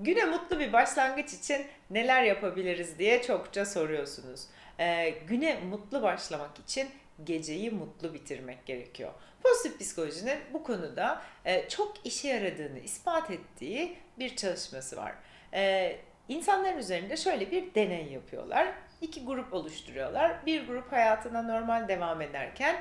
Güne mutlu bir başlangıç için neler yapabiliriz diye çokça soruyorsunuz. Ee, güne mutlu başlamak için geceyi mutlu bitirmek gerekiyor. Pozitif psikolojinin bu konuda e, çok işe yaradığını ispat ettiği bir çalışması var. Ee, insanların üzerinde şöyle bir deney yapıyorlar. İki grup oluşturuyorlar. Bir grup hayatına normal devam ederken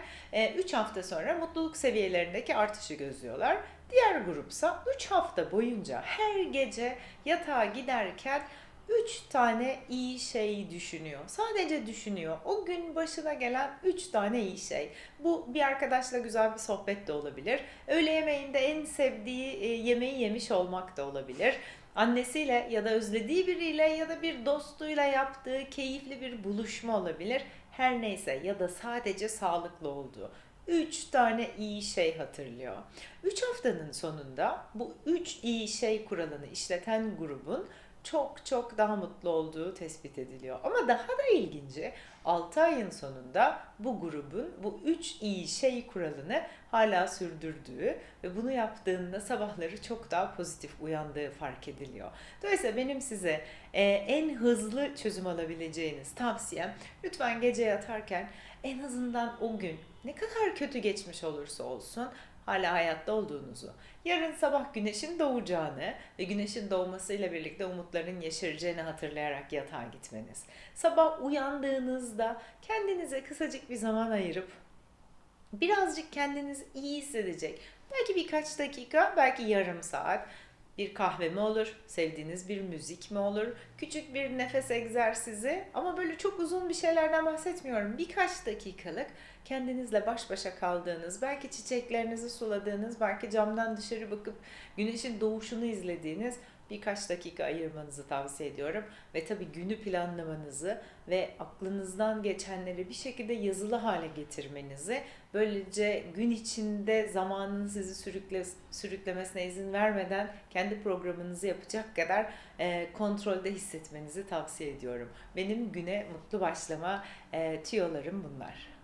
3 hafta sonra mutluluk seviyelerindeki artışı gözlüyorlar. Diğer grupsa 3 hafta boyunca her gece yatağa giderken 3 tane iyi şey düşünüyor. Sadece düşünüyor. O gün başına gelen 3 tane iyi şey. Bu bir arkadaşla güzel bir sohbet de olabilir. Öğle yemeğinde en sevdiği e, yemeği yemiş olmak da olabilir. Annesiyle ya da özlediği biriyle ya da bir dostuyla yaptığı keyifli bir buluşma olabilir. Her neyse ya da sadece sağlıklı olduğu. 3 tane iyi şey hatırlıyor. 3 haftanın sonunda bu 3 iyi şey kuralını işleten grubun çok çok daha mutlu olduğu tespit ediliyor. Ama daha da ilginci 6 ayın sonunda bu grubun bu 3 iyi şey kuralını hala sürdürdüğü ve bunu yaptığında sabahları çok daha pozitif uyandığı fark ediliyor. Dolayısıyla benim size e, en hızlı çözüm alabileceğiniz tavsiyem lütfen gece yatarken en azından o gün ne kadar kötü geçmiş olursa olsun hala hayatta olduğunuzu, yarın sabah güneşin doğacağını ve güneşin doğmasıyla birlikte umutların yeşereceğini hatırlayarak yatağa gitmeniz. Sabah uyandığınızda kendinize kısacık bir zaman ayırıp birazcık kendiniz iyi hissedecek. Belki birkaç dakika, belki yarım saat bir kahve mi olur, sevdiğiniz bir müzik mi olur, küçük bir nefes egzersizi ama böyle çok uzun bir şeylerden bahsetmiyorum. Birkaç dakikalık kendinizle baş başa kaldığınız, belki çiçeklerinizi suladığınız, belki camdan dışarı bakıp güneşin doğuşunu izlediğiniz birkaç dakika ayırmanızı tavsiye ediyorum. Ve tabii günü planlamanızı ve aklınızdan geçenleri bir şekilde yazılı hale getirmenizi, böylece gün içinde zamanın sizi sürükle, sürüklemesine izin vermeden kendi programınızı yapacak kadar e, kontrolde hissetmenizi tavsiye ediyorum. Benim güne mutlu başlama e, tüyolarım bunlar.